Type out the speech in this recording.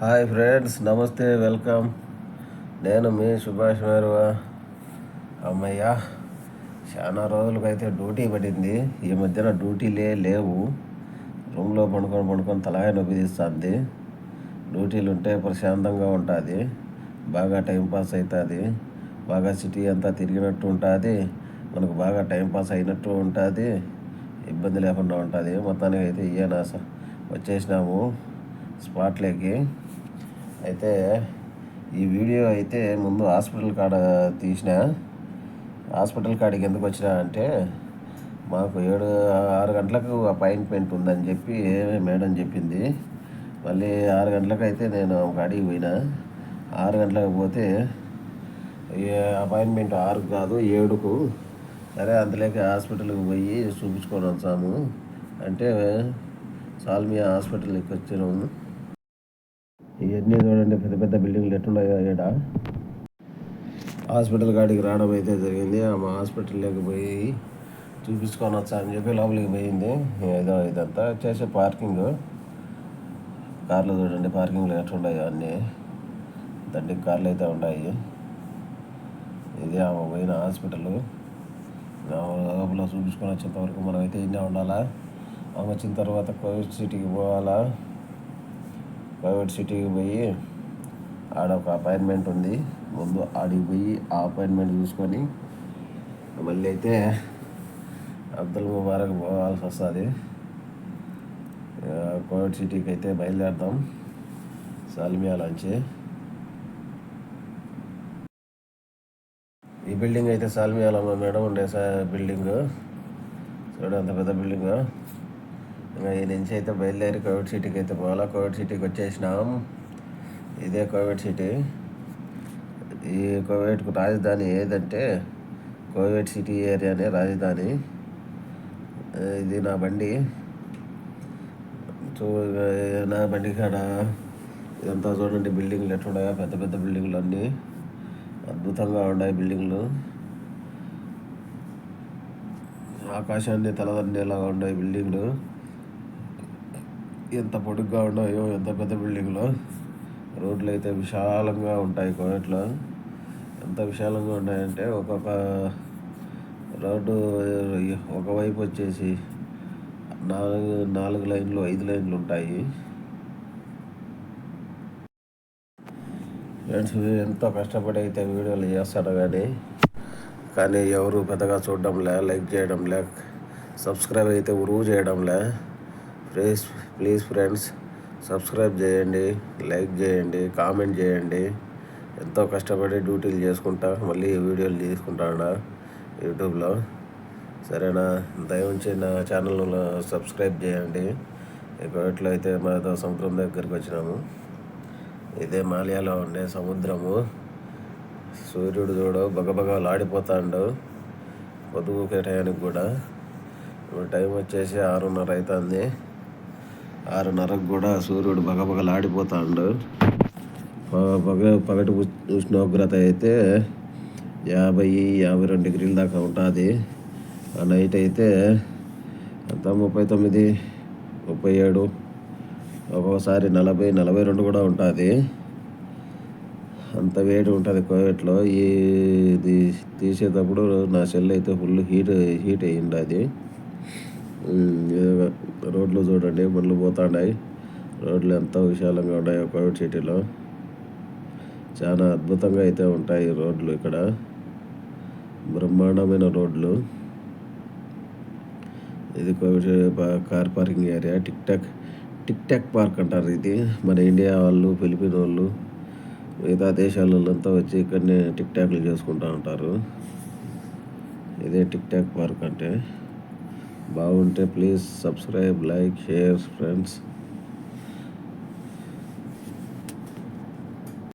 Hi friends నమస్తే welcome. నేను మీ సుభాష్ మేరువా. అమ్మయ్యా చాలా రోజులకైతే డ్యూటీ పడింది. ఈ మధ్యన డ్యూటీలే లేవు. రూమ్లో పండుకొని పండుకొని తలగా నొప్పి తీస్తుంది. డ్యూటీలు ఉంటే ప్రశాంతంగా ఉంటుంది. బాగా టైంపాస్ అవుతుంది బాగా సిటీ అంతా తిరిగినట్టు ఉంటుంది. మనకు బాగా టైంపాస్ అయినట్టు ఉంటుంది. ఇబ్బంది లేకుండా ఉంటుంది. మొత్తానికి అయితే ఈయన వచ్చేసినాము స్పాట్లోకి. అయితే ఈ వీడియో అయితే ముందు హాస్పిటల్ కాడ తీసిన. హాస్పిటల్ కాడికి ఎందుకు వచ్చినా అంటే మాకు ఏడు ఆరు గంటలకు అపాయింట్మెంట్ ఉందని చెప్పి మేడం చెప్పింది. మళ్ళీ ఆరు గంటలకు అయితే నేను అడిగి పోయినా. ఆరు గంటలకు పోతే అపాయింట్మెంట్ ఆరు కాదు ఏడుకు. సరే అంతలేక హాస్పిటల్కి పోయి చూపించుకొని వచ్చాము అంటే సాల్మియా హాస్పిటల్కి వచ్చినాము ఇవన్నీ చూడండి పెద్ద పెద్ద బిల్డింగ్లు ఎట్టున్నాయో ఇక్కడ హాస్పిటల్ కాడికి రావడం అయితే జరిగింది. ఆమె హాస్పిటల్లోకి పోయి చూపించుకొని వచ్చా అని చెప్పి లోపలికి పోయింది. ఏదో ఇదంతా వచ్చేసి పార్కింగ్. కార్లు చూడండి పార్కింగ్లు ఎట్టున్నాయో అన్నీ. దండి కార్లు అయితే ఉన్నాయి. ఇది ఆమె పోయిన హాస్పిటల్. లోపల చూపించుకొని వచ్చేంతవరకు మనం అయితే ఇన్నే ఉండాలా? ఆమె వచ్చిన తర్వాత కోవిడ్ సిటీకి పోవాలా? ప్రైవేట్ సిటీకి పోయి ఆడ ఒక అపాయింట్మెంట్ ఉంది. ముందు ఆడికి పోయి ఆ అపాయింట్మెంట్ చూసుకొని మళ్ళీ అయితే అబ్దుల్ ముబారక్ పోవాల్సి వస్తుంది. కోవిడ్ సిటీకి అయితే బయలుదేరుతాం సాల్మియాలోంచి ఈ బిల్డింగ్ అయితే సాల్మియాలో మేడం ఉండే బిల్డింగ్. చూడండి అంత పెద్ద బిల్డింగ్. ఈ నుంచి అయితే బయలుదేరి కోవిడ్ సిటీకి అయితే పోవాలా. కోవిడ్ సిటీకి వచ్చేసినాం. ఇదే కోవిడ్ సిటీ. ఈ కోవిడ్కు రాజధాని ఏదంటే కోవిడ్ సిటీ ఏరియానే రాజధాని. ఇది నా బండి. చూ నా బండి కాడ ఇదంతా చూడండి. బిల్డింగ్లు ఎట్లున్నాయో పెద్ద పెద్ద బిల్డింగ్లు అన్నీ. అద్భుతంగా ఉన్నాయి బిల్డింగ్లు. ఆకాశాన్ని తలదండేలాగా ఉన్నాయి బిల్డింగ్లు. ఎంత పొడుగ్గా ఉన్నాయో ఎంత పెద్ద బిల్డింగ్లో. రోడ్లు అయితే విశాలంగా ఉంటాయి కోయట్లో ఎంత విశాలంగా ఉన్నాయంటే ఒక్కొక్క రోడ్డు ఒకవైపు వచ్చేసి నాలుగు నాలుగు లైన్లు ఐదు లైన్లు ఉంటాయి. ఫ్రెండ్స్ ఎంతో కష్టపడి అయితే వీడియోలు చేస్తాడు కానీ కానీ ఎవరు పెద్దగా చూడడంలే లైక్ చేయడంలే సబ్స్క్రైబ్ అయితే ఉరువు చేయడంలే ప్లీజ్ ప్లీజ్ ఫ్రెండ్స్ సబ్స్క్రైబ్ చేయండి లైక్ చేయండి కామెంట్ చేయండి. ఎంతో కష్టపడి డ్యూటీలు చేసుకుంటా మళ్ళీ వీడియోలు తీసుకుంటాడా యూట్యూబ్లో. సరేనా? దయవుంచి నా ఛానల్ సబ్స్క్రైబ్ చేయండి. ఇప్పట్లో అయితే మాతో సముద్రం దగ్గరికి వచ్చినాము. ఇదే మాలయాలో ఉండే సముద్రము. సూర్యుడు చూడు బగబగలాడిపోతాడు పొదుగు టయానికి కూడా. టైం వచ్చేసి ఆరున్నర అవుతుంది ఆరున్నరకు కూడా సూర్యుడు బగబగలాడిపోతాడు పగ పగటి ఉష్ణోగ్రత అయితే యాభై యాభై రెండు డిగ్రీల దాకా ఉంటుంది. ఆ నైట్ అయితే అంత ముప్పై తొమ్మిది ముప్పై ఏడు ఒక్కొక్కసారి నలభై నలభై రెండు కూడా ఉంటుంది. అంత వేడి ఉంటుంది కోవిట్లో ఈ తీసేటప్పుడు నా సెల్ అయితే ఫుల్ హీట్ హీట్ అయ్యింది అది. రోడ్లు చూడండి బండ్లు పోతున్నాయి రోడ్లు ఎంతో విశాలంగా ఉన్నాయి కోవిడ్ సిటీలో చాలా అద్భుతంగా అయితే ఉంటాయి రోడ్లు ఇక్కడ. బ్రహ్మాండమైన రోడ్లు. ఇది Covid car parking area. Tick tock tick tock park అంటారు ఇది. మన ఇండియా వాళ్ళు ఫిలిపిన్ వాళ్ళు మిగతా దేశాలంతా వచ్చి ఇక్కడనే టిక్ టాక్లు చేసుకుంటూ ఉంటారు. ఇదే టిక్ టాక్ పార్క్ అంటే. బాగుంటే please subscribe like share friends